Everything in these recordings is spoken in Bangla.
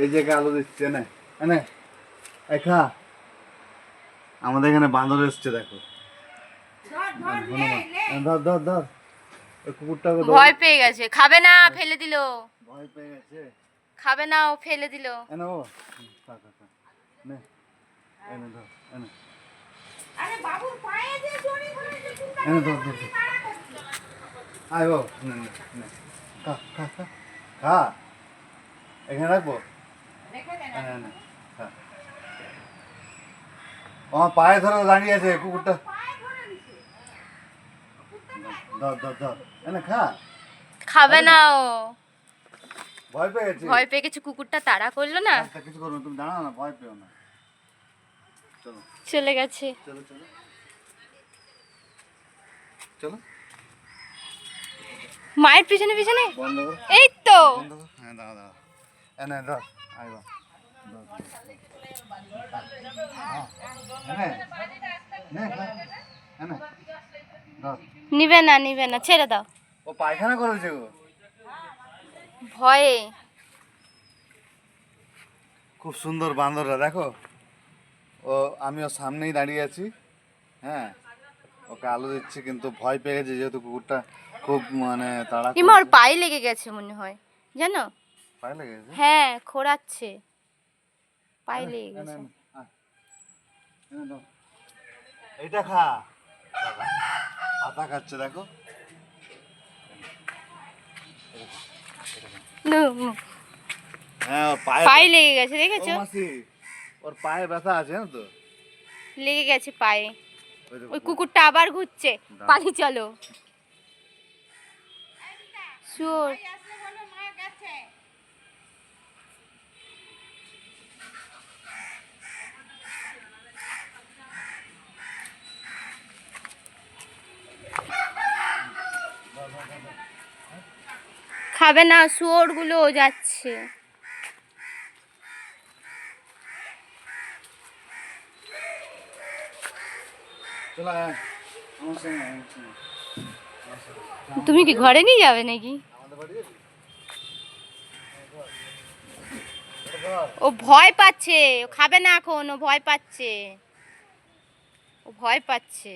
এই যে আলো দিচ্ছে না এনে খা। আমাদের এখানে বাঁদর এসছে দেখো। ধর ধর ধর কুকুরটাকে ধর। ভয় পেয়ে গেছে। খাবে না ফেলে দিল। ভয় পেয়ে গেছে। খাবে না ও ফেলে দিল। এনে ও। নে এনে ধর এনে। আরে বাবুর পায়ে যে জড়ি কুকুরটা এনে ধর ধর ধর। আয় ও নে নে খা। এখানে রাখব? আমার পায়ে ধরে দাঁড়িয়ে আছে কুকুরটা। পায়ে ধরে ধর এনে খা। খাবে না ও। ভয় পেয়ে গেছে ভয় পেয়ে গেছে কুকুরটা তাড়া করল না। কিছু করো তুমি দাঁড়াও না ভয় পেও না। চলো। চলে গেছে। চলো চলো। চলো। মায়ের পিছনে পিছনে। এই তো বন্ধ করো হ্যাঁ দাঁড়া দাঁড়া এনে ধর আয় বা ধর, ধর। হ্যাঁ। নিবে না নিবে না ছেড়ে দাও। ও পায়খানা করেছে গো। ভয়ে। খুব সুন্দর বান্দররা দেখো। ও আমি ওর সামনেই দাঁড়িয়ে আছি হ্যাঁ। ওকে আলো দিচ্ছি কিন্তু ভয় পেয়ে গেছে যেহেতু কুকুরটা খুব মানে তাড়া ইমা ওর পায়ে লেগে গেছে মনে হয় জানো? পায়ে হ্যাঁ লেগে গেছে। আয়। এনে দাও। এইটা খা। পাতা খাচ্ছে দেখো। হ্যাঁ পায়ে লেগে গেছে দেখেছ? ওর পায়ে ব্যথা আছে তো? লেগে গেছে পায়ে। ওই ওই কুকুরটা আবার ঘুরছে। পালি চলো। শুয়োর আসলে বলো মা গেছে খাবে না শুয়োরগুলো যাচ্ছে সঙ্গে। তুমি কি ঘরে নিয়ে যাবে নাকি। ও ভয় পাচ্ছে ও খাবে না এখন ও ভয় পাচ্ছে ও ভয় পাচ্ছে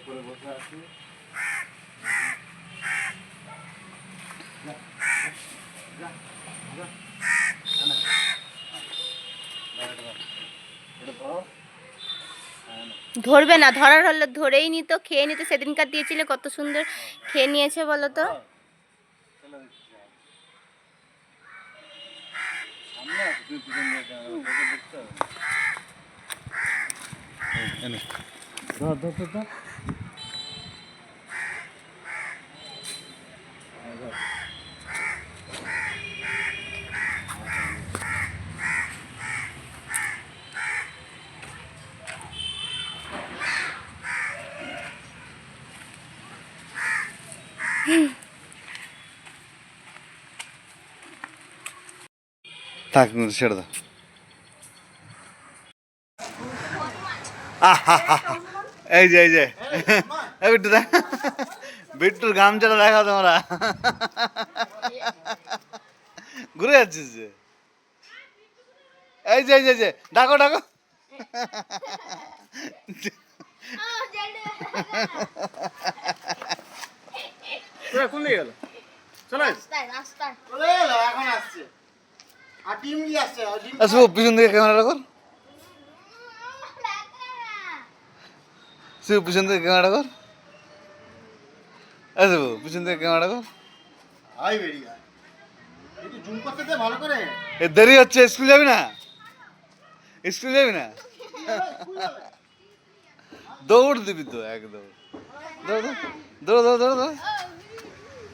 উপরে বসে আছি। ধর ধর। ধর। হ্যাঁ। ধরবে না ধরার হলে ধরেই নিত খেয়ে নিত সেদিনকার দিয়েছিলে কত সুন্দর খেয়ে নিয়েছে বলো তো চলে যাচ্ছি, যা। সামনে আছে, তুই পিছন দিয়ে ক্যামেরা, তোকে দেখতে হবে না। এই, এনে। ধর ধর ধর ধর এই ধর। থাক ছেড়ে দাও এই যে এই যে বিট্টু দেখ বিট্টুর গামছাটা দেখা তোমরা ঘুরে যাচ্ছিস যে এই যে এই যে যে ডাকো ডাকো কোন দিকে গেল চলে চলে এলো এখন আসছে আর ডিম আসব পিছন দিকে ক্যামেরাটা কর। শিব পিছন দিকে ক্যামেরাটা কর। আসব পিছন দিকে ক্যামেরাটা কর। হাই বেরিয়ে জুম করতে দে ভালো করে। এ দেরি হচ্ছে স্কুল যাবি না? স্কুল যাবি না? দৌড় দিবি তো একদম। দৌড় দৌড় দৌড় দৌড় দৌড়।